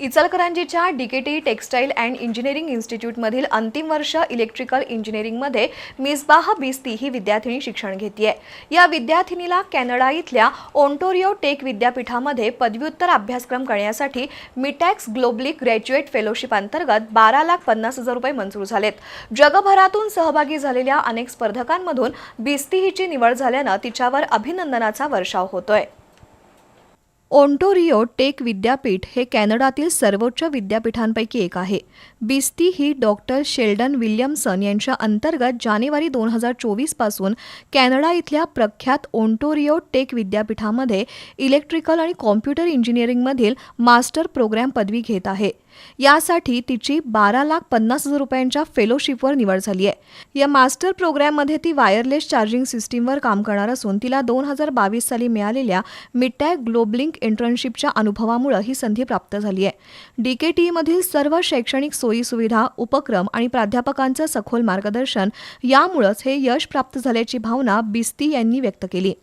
इचलकरंजीच्या DKT textile and engineering इन्स्टिट्यूटमधील अंतिम वर्ष इलेक्ट्रिकल इंजिनिअरिंगमध्ये मिसबाह बिस्ती ही विद्यार्थिनी शिक्षण घेतीये. या विद्यार्थिनीला कॅनडा इथल्या ओंटोरिओ टेक विद्यापीठामध्ये पदव्युत्तर अभ्यासक्रम करण्यासाठी मिटॅक्स ग्लोबलिक ग्रॅज्युएट फेलोशिप अंतर्गत बारा लाख पन्नास हजार रुपये मंजूर झालेत. जगभरातून सहभागी झालेल्या अनेक स्पर्धकांमधून बिस्ती हिची निवड झाल्यानं तिच्यावर अभिनंदनाचा वर्षाव होतोय. ओंटोरिओ टेक विद्यापीठ हे कॅनडातील सर्वोच्च विद्यापीठांपैकी एक आहे. बिस्ती ही डॉक्टर शेल्डन विल्यमसन यांच्या अंतर्गत जानेवारी दोन हजार चोवीसपासून कॅनडा इथल्या प्रख्यात ओंटोरिओ टेक विद्यापीठामध्ये इलेक्ट्रिकल आणि कॉम्प्युटर इंजिनिअरिंगमधील मास्टर प्रोग्रॅम पदवी घेत आहे. यासाठी तिची बारा लाख पन्नास हजार रुपयांच्या फेलोशिपवर निवड झाली आहे. या मास्टर प्रोग्रॅममध्ये ती वायरलेस चार्जिंग सिस्टीमवर काम करणार असून तिला दोन हजार बावीस साली मिळालेल्या मिटॅक ग्लोबलिंक इंटर्नशिपच्या अनुभवामुळे ही संधी प्राप्त झाली आहे. डीकेटीमधील सर्व शैक्षणिक सोयीसुविधा उपक्रम आणि प्राध्यापकांचं सखोल मार्गदर्शन यामुळंच हे यश प्राप्त झाल्याची भावना बिस्ती यांनी व्यक्त केली.